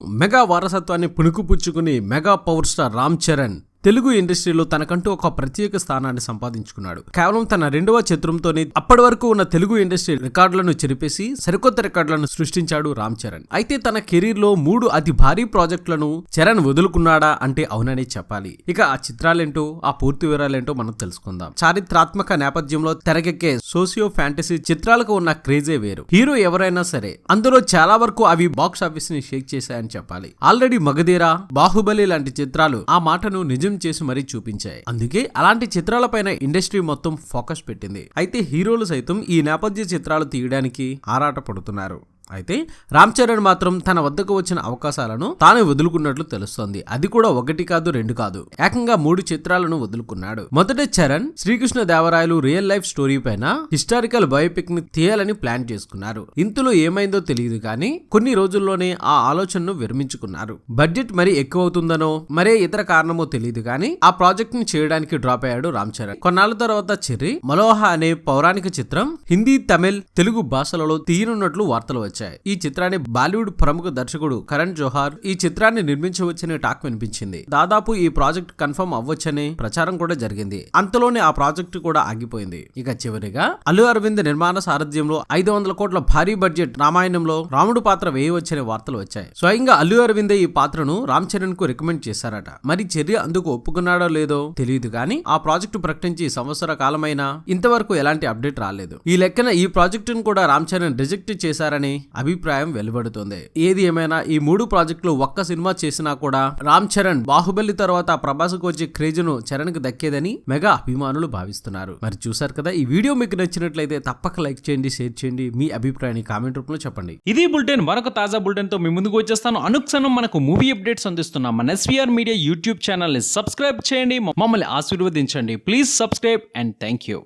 Mega వారసత్వాన్ని పుణుకుపుచ్చుకుని mega power star Ram Charan Telugu ఇండస్ట్రీలో తనకంటూ ఒక ప్రత్యేక స్థానాన్ని సంపాదించుకున్నాడు. కేవలం తన రెండవ చిత్రంతోనే అప్పటి వరకు ఉన్న తెలుగు ఇండస్ట్రీ రికార్డులను చెరిపేసి సరికొత్త రికార్డులను సృష్టించాడు రామ్ చరణ్. అయితే తన కెరీర్లో మూడు అతి భారీ ప్రాజెక్టులను చరణ్ వదులుకున్నాడా అంటే అవుననే చెప్పాలి. ఇక ఆ చిత్రాలేంటో ఆ పూర్తి వివరాలేంటో మనం తెలుసుకుందాం. చారిత్రాత్మక నేపథ్యంలో తెరకెక్కే సోషియో ఫ్యాంటసీ చిత్రాలకు ఉన్న క్రేజే వేరు. హీరో ఎవరైనా సరే అందులో చాలా వరకు అవి బాక్స్ ఆఫీస్ని షేక్ చేశాయని చెప్పాలి. ఆల్రెడీ మగధీర బాహుబలి లాంటి చిత్రాలు ఆ మాటను నిజం చేసి మరీ చూపించాయి. అందుకే అలాంటి చిత్రాలపైన ఇండస్ట్రీ మొత్తం ఫోకస్ పెట్టింది. అయితే హీరోలు సైతం ఈ నేపథ్య చిత్రాలు తీయడానికి ఆరాట పడుతున్నారు అయితే రామ్ చరణ్ మాత్రం తన వద్దకు వచ్చిన అవకాశాలను తాను వదులుకున్నట్లు తెలుస్తోంది. అది కూడా ఒకటి కాదు రెండు కాదు. ఏకంగా మూడు చిత్రాలను వదులుకున్నాడు. మొదట Charan Srikrishna Devarayalu real life story పైన హిస్టారికల్ బయోపిక్ని తీయాలని ప్లాన్ చేసుకున్నారు. ఇంతలో ఏమైందో తెలియదు కానీ కొన్ని రోజుల్లోనే ఆ ఆలోచనను విరమించుకున్నారు. బడ్జెట్ మరి ఎక్కువ అవుతుందనో మరే ఇతర కారణమో తెలియదు కానీ ఆ ప్రాజెక్ట్ని చేయడానికి డ్రాప్ అయ్యాడు రామ్ చరణ్. కొన్నాళ్ళ తర్వాత చెర్రీ మలోహ అనే పౌరాణిక చిత్రం హిందీ తమిళ్ తెలుగు భాషలలో తీయనున్నట్లు వార్తలు వచ్చాయి. ఈ చిత్రాన్ని బాలీవుడ్ ప్రముఖ దర్శకుడు కరణ్ జోహార్ ఈ చిత్రాన్ని నిర్మించవచ్చని టాక్ వినిపించింది. దాదాపు ఈ ప్రాజెక్ట్ కన్ఫర్మ్ అవ్వచ్చని ప్రచారం కూడా జరిగింది. అంతలోనే ఆ ప్రాజెక్ట్ కూడా ఆగిపోయింది. ఇక చివరిగా అల్లు అరవింద్ నిర్మాణ సారథ్యంలో ఐదు వందల కోట్ల భారీ బడ్జెట్ రామాయణంలో రాముడు పాత్ర వేయవచ్చనే వార్తలు వచ్చాయి. స్వయంగా అల్లు అరవిందే ఈ పాత్రను రామ్ చరణ్కు రికమెండ్ చేశారట. మరి చర్య అందుకు ఒప్పుకున్నాడో లేదో తెలియదు కానీ ఆ ప్రాజెక్టు ప్రకటించి సంవత్సర కాలమైనా ఇంతవరకు ఎలాంటి అప్డేట్ రాలేదు. ఈ లెక్కన ఈ ప్రాజెక్టును కూడా రామ్ చరణ్ రిజెక్ట్ చేశారని అభిప్రాయం వెలువడుతోంది. ఏది ఏమైనా ఈ మూడు ప్రాజెక్టులు ఒక్క సినిమా చేసినా కూడా రామ్ చరణ్ బాహుబలి తర్వాత ప్రభాస్కు వచ్చే క్రేజ్ను చరణ్కు దక్కేదని మెగా అభిమానులు భావిస్తున్నారు. మరి చూసారు కదా ఈ వీడియో మీకు నచ్చినట్లయితే తప్పక లైక్ చేయండి షేర్ చేయండి మీ అభిప్రాయాన్ని కామెంట్ రూపంలో చెప్పండి. ఇది బులెటిన్ మరొక తాజా బులెటిన్తో మీ ముందుకు వచ్చేస్తాను. అనుక్షణం మనకు మూవీ అప్డేట్స్ అందిస్తున్నాం. మన ఎస్వీఆర్ మీడియా యూట్యూబ్ ఛానల్ని సబ్స్క్రైబ్ చేయండి మమ్మల్ని ఆశీర్వదించండి. Please subscribe and thank you